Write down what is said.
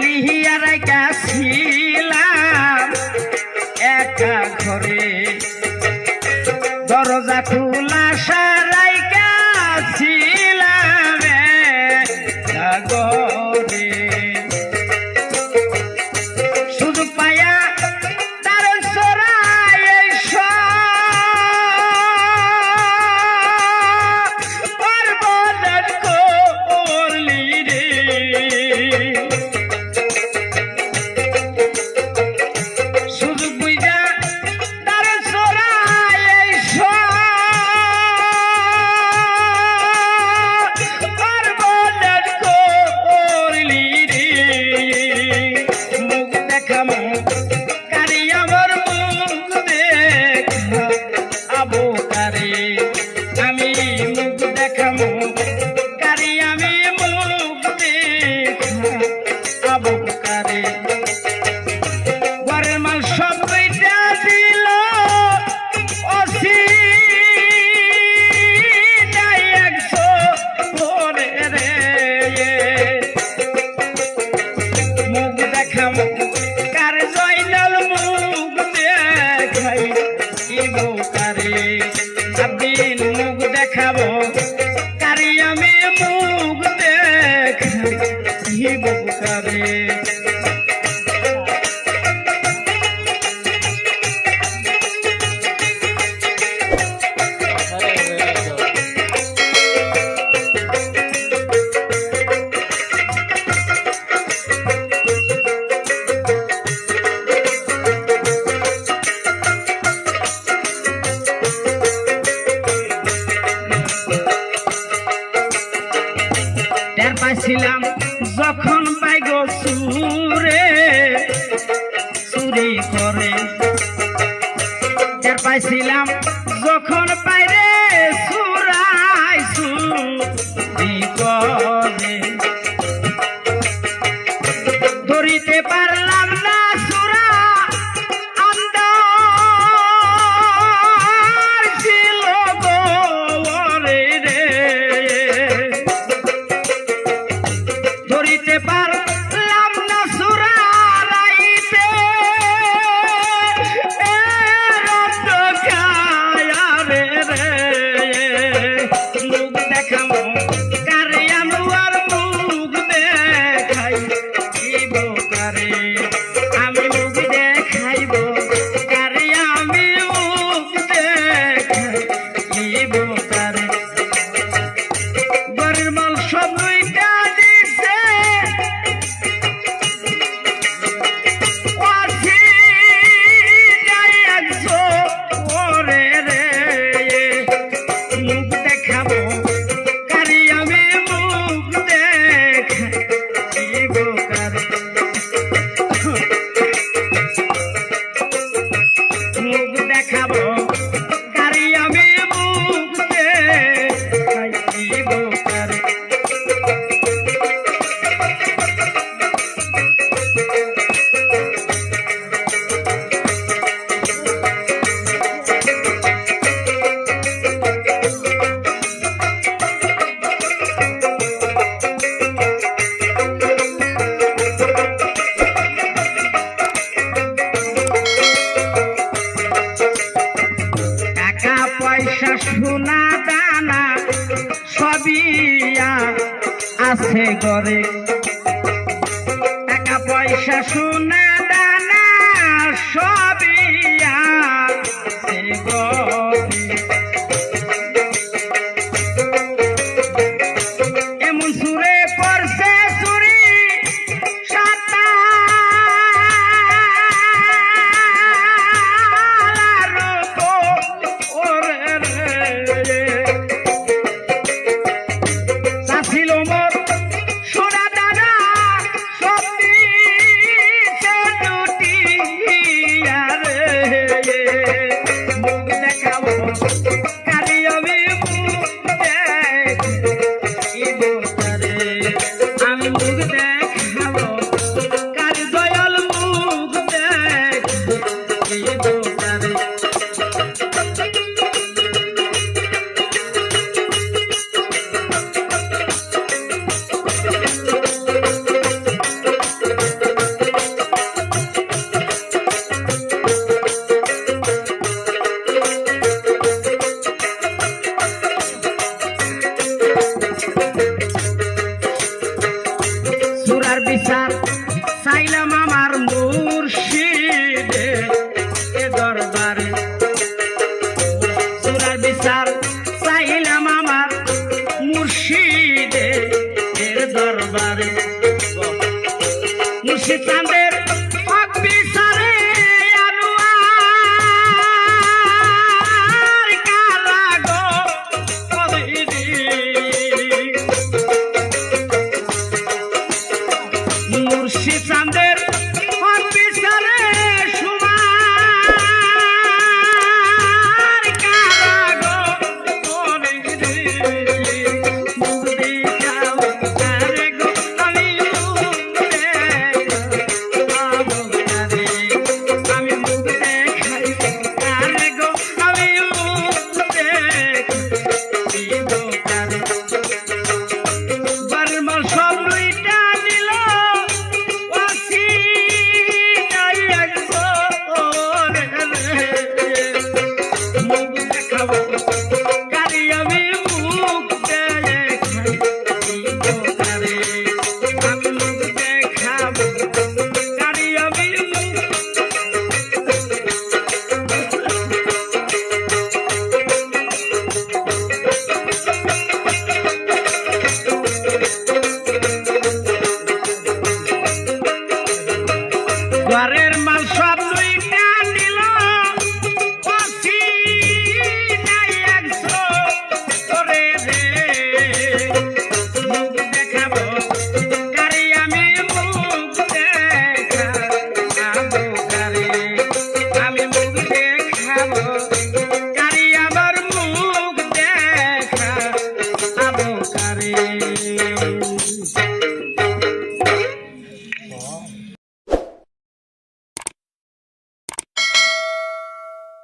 লিহিয়ার গেছিলাম একা ঘরে দরজা খোলা करे পাইছিলাম যখন পাই গো সুরে, সুরেই করে। টের পাইছিলাম যখন পাই রে সুরাই সুরি করে। সোনা দানা সবই আছে ঘরে। টাকা পয়সা সোনা পয়সা চাইলাম আমার মুর্শিদে, এ দরবারে। চোরার বিচার চাইলাম আমার মুর্শিদে, এর দরবারে। মুর্শিদ চাঁদে It's Sunday.